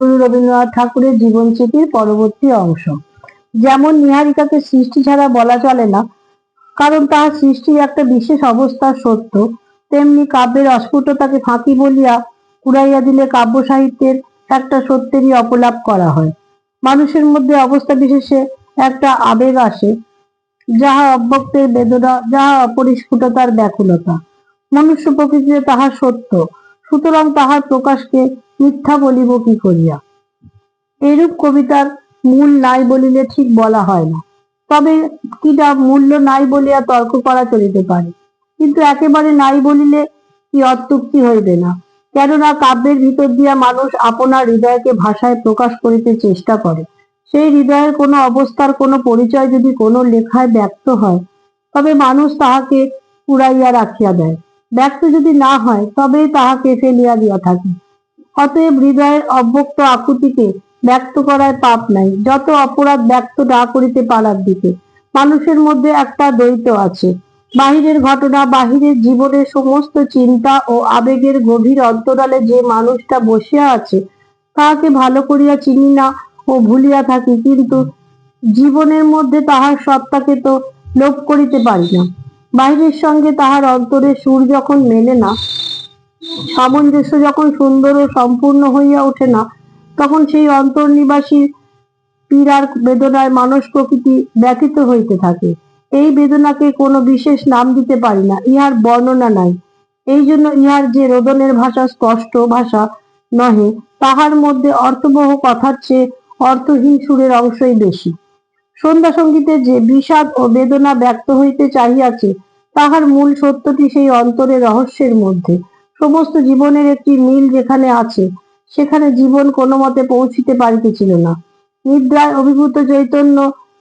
গুরু রবীন্দ্রনাথ ঠাকুরের জীবন জীবনস্মৃতির পরবর্তী অংশ। যেমন নিহারিকাকে সৃষ্টি ছাড়া বলা চলে না, কারণ তাহার সৃষ্টি একটা বিশেষ অবস্থার সত্য, তেমনি কাব্যের অস্ফুটতাকে ফাঁকি বলিয়া কুড়াইয়া দিলে কাব্য সাহিত্যের একটা সত্যেরই অপলাপ করা হয়। মানুষের মধ্যে অবস্থা বিশেষে একটা আবেগ আসে, যাহা অব্যক্তের বেদনা, যাহা অপরিস্ফুটতার ব্যাকুলতা। মনুষ্য প্রকৃতিতে তাহা সত্য। সুতরাং তাহার প্রকাশকে মিথ্যা বলিব কি করিয়া? এরূপ কবিতার মূল নাই বলিলে ঠিক বলা হয় না। তবে কিটা মূল্য নাই বলিয়া তর্ক করা চলিতে পারে। কিন্তু একেবারে নাই বলিলে কি অত্যুক্তি হইবে না। কেননা কাব্যের ভিতর দিয়া মানুষ আপনার হৃদয়কে ভাষায় প্রকাশ করিতে চেষ্টা করে। সেই হৃদয়ের কোনো অবস্থার কোনো পরিচয় যদি কোনো লেখায় ব্যক্ত হয়, তবে মানুষ তাহাকে উড়াইয়া রাখিয়া দেয়। ব্যক্ত যদি না হয়, তবেই তাহাকে ফেলিয়া দিয়া থাকে। অতএব হৃদয়ের অব্যক্ত আকুতিকে ব্যক্ত করায় পাপ নাই। যত অপরাধ ব্যক্ত না করিতে পারার দিকে। মানুষের মধ্যে একটা দ্বৈত আছে। বাহিরের ঘটনা, বাহিরের জীবনের সমস্ত চিন্তা ও আবেগের গভীর অন্তরালে যে মানুষটা বসিয়া আছে, তাহাকে ভালো করিয়া চিনি না ও ভুলিয়া থাকি। কিন্তু জীবনের মধ্যে তাহার সত্তাকে তো লোপ করিতে পারি না। বাহিরের সঙ্গে তাহার অন্তরে সুর যখন মেলে না, সামঞ্জস্য যখন সুন্দর ও সম্পূর্ণ হইয়া ওঠে না, তখন সেই অন্তর্নিবাসী পীড়ার বেদনায় মানস প্রকৃতি ব্যথিত হইতে থাকে। এই বেদনাকে কোনো বিশেষ নাম দিতে পারি না, ইহার বর্ণনা নাই। এই জন্য ইহার যে রোদনের ভাষা স্পষ্ট ভাষা নহে, তাহার মধ্যে অর্থবহ কথার চেয়ে অর্থহীন সুরের অংশই বেশি। সন্ধ্যা সঙ্গীতে যে বিষাদ ও বেদনা ব্যক্ত হইতে চাহিয়াছে, তাহার মূল সত্যটি সেই অন্তরে রহস্যের মধ্যে। সমস্ত জীবনের একটি মিল যেখানে আছে, সেখানে জীবন কোনো মতে পৌঁছিতে পারিতেছিল না। নিদ্রায় অভিভূত চৈতন্য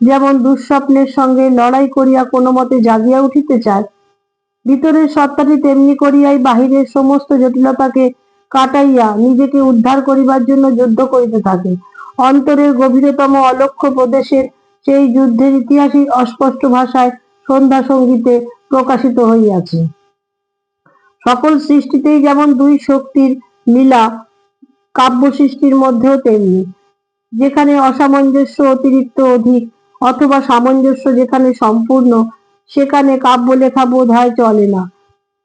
যেমন দুঃস্বপ্নের সঙ্গে লড়াই করিয়া কোনো মতে জাগিয়া উঠিতে চায়, ভিতরের সত্তাটি তেমনি করিয়াই বাহিরের সমস্ত জটিলতাকে কাটাইয়া নিজেকে উদ্ধার করিবার জন্য যুদ্ধ করিতে থাকে। অন্তরের গভীরতম অলক্ষ্য প্রদেশের সেই যুদ্ধের ইতিহাসই অস্পষ্ট ভাষায় সন্ধ্যা সঙ্গীতে প্রকাশিত হইয়াছে। সকল সৃষ্টিতেই যেমন দুই শক্তির মিলা কাব্য সৃষ্টির মধ্যেও তেমনি। যেখানে অসামঞ্জস্য অতিরিক্ত অধিক অথবা সামঞ্জস্য যেখানে সম্পূর্ণ, সেখানে কাব্য লেখা বোধ হয় চলে না।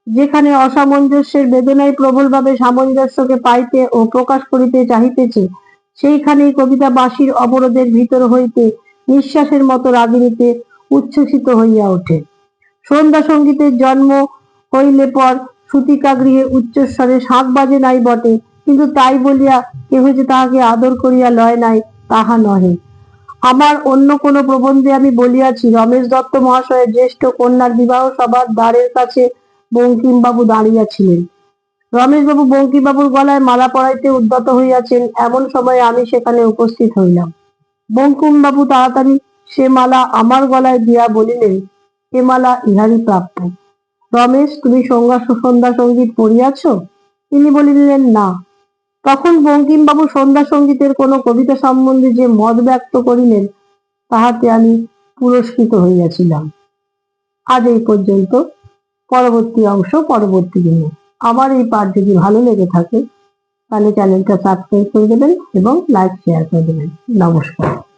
যেখানে অসামঞ্জস্যের বেদনায় প্রবলভাবে সামঞ্জস্যকে পাইতে ও প্রকাশ করিতে চাহিতেছে, সেইখানেই কবিতা বাসির অবরোধের ভিতর হইতে নিঃশ্বাসের মতো রাগিনীতে উচ্ছ্বসিত হইয়া ওঠে। সন্ধ্যা সঙ্গীতের জন্ম হইলে পর সুতিকা গৃহে উচ্চস্বরে শাঁখ বাজে নাই বটে, কিন্তু তাই বলিয়া কেহ যে তাহাকে আদর করিয়া লয় নাই, তাহা নহে। আমার অন্য কোন প্রবন্ধে আমি বলিয়াছি, রমেশ দত্ত মহাশয়ের জ্যেষ্ঠ কন্যার বিবাহ সভার দ্বারের কাছে বঙ্কিমবাবু দাঁড়িয়াছিলেন। রমেশবাবু বঙ্কিমবাবুর গলায় মালা পরাইতে উদ্যত হইয়াছেন, এমন সময় আমি সেখানে উপস্থিত হইলাম। বঙ্কিমবাবু তাড়াতাড়ি সে মালা আমার গলায় দিয়া বলিলেন, এ মালা ইহারই প্রাপ্য। রমেশ, তুমি সঙ্গা সন্ধ্যা সংগীত পড়িয়াছ? তিনি বলিলেন, না। তখন বঙ্কিমবাবু সন্ধ্যা সঙ্গীতের কোনো কবিতা সম্বন্ধে যে মত ব্যক্ত করিলেন, তাহাতে আমি পুরস্কৃত হইয়াছিলাম। আজ এই পর্যন্ত। পরবর্তী অংশ পরবর্তী দিনে। আমার এই পাঠ যদি ভালো লেগে থাকে তাহলে চ্যানেলটা সাবস্ক্রাইব করে দেবেন এবং লাইক শেয়ার করে দেবেন। নমস্কার।